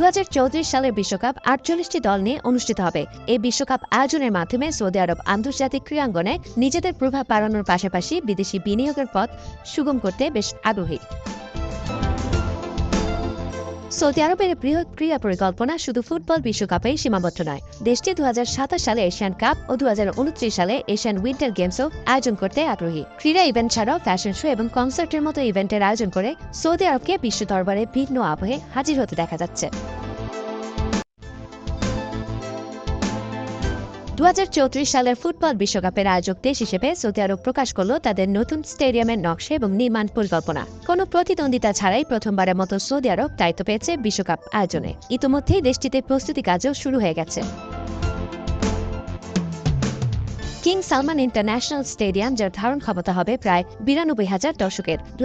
দু হাজার চৌত্রিশ সালের বিশ্বকাপ আটচল্লিশটি দল নিয়ে অনুষ্ঠিত হবে। এই বিশ্বকাপ আয়োজনের মাধ্যমে সৌদি আরব আন্তর্জাতিক ক্রীড়াঙ্গনে নিজেদের প্রভাব বাড়ানোর পাশাপাশি বিদেশি বিনিয়োগের পথ সুগম করতে বেশ আগ্রহী। সৌদি আরবের বৃহৎ ক্রীড়া পরিকল্পনা শুধু ফুটবল বিশ্বকাপেই সীমাবদ্ধ নয়। দেশটি দু হাজার সাতাশ সালে এশিয়ান কাপ ও দু হাজার উনত্রিশ সালে এশিয়ান উইন্টার গেমসও আয়োজন করতে আগ্রহী। ক্রীড়া ইভেন্ট ছাড়াও ফ্যাশন শো এবং কনসার্টের মতো ইভেন্টের আয়োজন করে সৌদি আরবকে বিশ্ব দরবারে ভিন্ন আবহে হাজির হতে দেখা যাচ্ছে। দু হাজার চৌত্রিশ সালের ফুটবল বিশ্বকাপের আয়োজক দেশ হিসেবে সৌদি আরব প্রকাশ করল তাদের নতুন স্টেডিয়ামের নকশা এবং নির্মাণ পরিকল্পনা। কোনো প্রতিদ্বন্দ্বিতা ছাড়াই প্রথমবারের মতো সৌদি আরব দায়িত্ব পেয়েছে বিশ্বকাপ আয়োজনে। ইতিমধ্যেই দেশটিতে প্রস্তুতি কাজও শুরু হয়ে গেছে। কিং সালমান ইন্টারন্যাশনাল স্টেডিয়াম, যার ধারণ ক্ষমতা হবে প্রায় বিরানব্বই হাজার দর্শকের। দু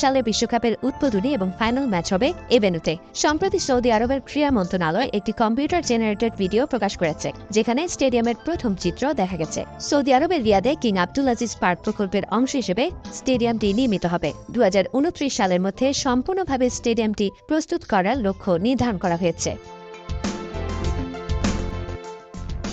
সালে বিশ্বকাপের উদ্বোধনী এবং ফাইনাল ম্যাচ হবে এ ভেন্যুতে সম্প্রতি সৌদি আরবের ক্রীড়া মন্ত্রণালয় একটি কম্পিউটার জেনারেটেড ভিডিও প্রকাশ করেছে, যেখানে স্টেডিয়ামের প্রথম চিত্র দেখা গেছে। সৌদি আরবের রিয়াদে কিং আব্দুল আজিজ পার্ক প্রকল্পের অংশ হিসেবে স্টেডিয়ামটি নির্মিত হবে। দু হাজার উনত্রিশ সালের মধ্যে সম্পূর্ণভাবে স্টেডিয়ামটি প্রস্তুত করার লক্ষ্য নির্ধারণ করা হয়েছে।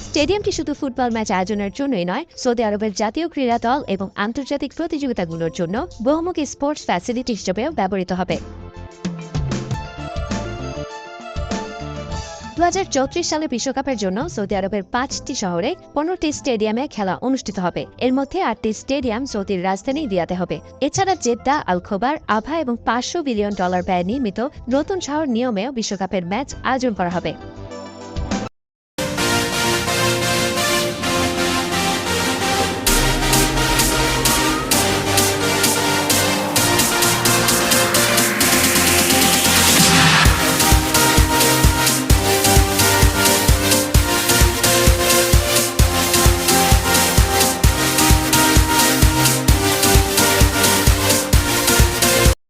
স্টেডিয়ামটি শুধু ফুটবল ম্যাচ আয়োজনের জন্যই নয়, সৌদি আরবের জাতীয় ক্রীড়া দল এবং আন্তর্জাতিক প্রতিযোগিতাগুলোর জন্য বহুমুখী স্পোর্টস ফ্যাসিলিটি হিসেবেও ব্যবহৃত হবে। দু হাজার চৌত্রিশ সালে বিশ্বকাপের জন্য সৌদি আরবের পাঁচটি শহরে পনেরোটি স্টেডিয়ামে খেলা অনুষ্ঠিত হবে। এর মধ্যে আটটি স্টেডিয়াম সৌদির রাজধানী দিয়াতে হবে। এছাড়া জেদ্দা, আলখোবার, আভা এবং পাঁচশো বিলিয়ন ডলার ব্যয় নির্মিত নতুন শহর নিয়মেও বিশ্বকাপের ম্যাচ আয়োজন করা হবে।